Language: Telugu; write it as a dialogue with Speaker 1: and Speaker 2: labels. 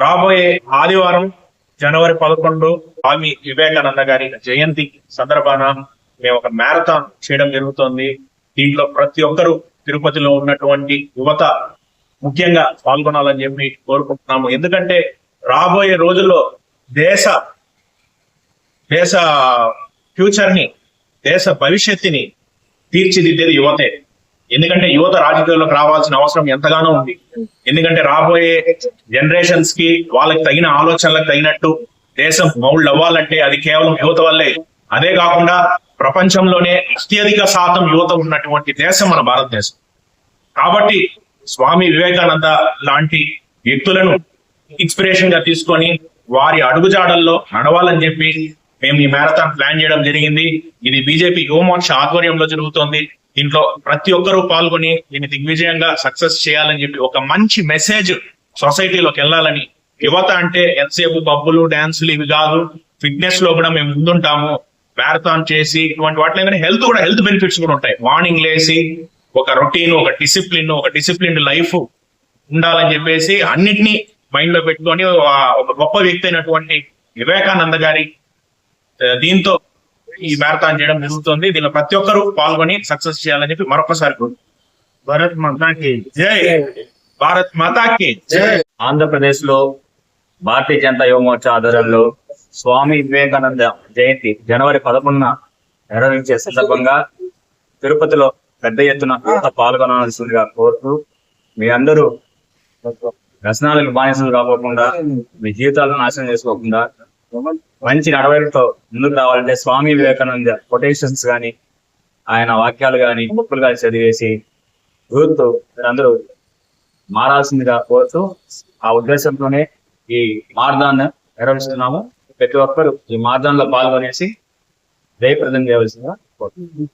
Speaker 1: రాబోయే ఆదివారం జనవరి పదకొండు స్వామి వివేకానంద గారి జయంతి సందర్భాన మేము ఒక మ్యారథాన్ చేయడం జరుగుతోంది. దీంట్లో ప్రతి ఒక్కరూ తిరుపతిలో ఉన్నటువంటి యువత ముఖ్యంగా పాల్గొనాలని చెప్పి కోరుకుంటున్నాము. ఎందుకంటే రాబోయే రోజుల్లో దేశ దేశ ఫ్యూచర్ని దేశ భవిష్యత్తుని తీర్చిదిద్దేది యువతే. ఎందుకంటే యువత రాజకీయాల్లోకి రావాల్సిన అవసరం ఎంతగానో ఉంది. ఎందుకంటే రాబోయే జనరేషన్స్కి వాళ్ళకి తగిన ఆలోచనలకు తగినట్టు దేశం మౌల్డ్ అవ్వాలంటే అది కేవలం యువత వల్లే. అదే కాకుండా ప్రపంచంలోనే అత్యధిక శాతం యువత ఉన్నటువంటి దేశం మన భారతదేశం. కాబట్టి స్వామి వివేకానంద లాంటి వ్యక్తులను ఇన్స్పిరేషన్గా తీసుకొని వారి అడుగుజాడల్లో నడవాలని చెప్పి మేము ఈ మ్యారథాన్ ప్లాన్ చేయడం జరిగింది. ఇది బీజేపీ యువమోర్చ ఆధ్వర్యంలో జరుగుతోంది. దీంట్లో ప్రతి ఒక్కరూ పాల్గొని దీన్ని దిగ్విజయంగా సక్సెస్ చేయాలని చెప్పి ఒక మంచి మెసేజ్ సొసైటీలోకి వెళ్ళాలని. యువత అంటే ఎంతసేపు బబ్బులు డాన్సులు ఇవి కాదు. ఫిట్నెస్లో కూడా మేము ముందుంటాము. మ్యారథాన్ చేసి ఇటువంటి వాటిలో కానీ హెల్త్ కూడా హెల్త్ బెనిఫిట్స్ కూడా ఉంటాయి. మార్నింగ్ లేసి ఒక రొటీన్ ఒక డిసిప్లిన్ ఒక డిసిప్లిన్ లైఫ్ ఉండాలని చెప్పేసి అన్నిటినీ మైండ్లో పెట్టుకొని ఒక గొప్ప వ్యక్తి అయినటువంటి వివేకానంద గారి దీంతో ఈ మ్యారథాన్ చేయడం జరుగుతుంది. దీనిలో ప్రతి ఒక్కరూ పాల్గొని సక్సెస్ చేయాలని చెప్పి మరొకసారి
Speaker 2: భరత్ మాతాకి
Speaker 1: జై. భారత్ మాతాకి
Speaker 2: జై.
Speaker 3: ఆంధ్రప్రదేశ్లో భారతీయ జనతా యువ మోర్చా ఆధ్వర్యంలో స్వామి వివేకానంద జయంతి జనవరి పదకొండున నిర్వహించే సందర్భంగా తిరుపతిలో పెద్ద ఎత్తున పాల్గొనాల్సిందిగా కోరుతూ మీ అందరూ వ్యసనాలకు బానిసలు కాకోకుండా మీ జీవితాలను నాశనం చేసుకోకుండా మంచి నడవడితో ముందుకు రావాలంటే స్వామి వివేకానంద కొటేషన్స్ కానీ ఆయన వాక్యాలు కానీ బుక్కులు కానీ చదివేసి గురుతో అందరూ మారాల్సిందిగా కోరుతూ ఆ ఉద్దేశంతోనే ఈ మార్గాన్ని నిర్వహిస్తున్నాము ప్రతి ఒక్కరు ఈ మార్గంలో పాల్గొనేసి జయప్రదం చేయవలసిందిగా కోరుతున్నాము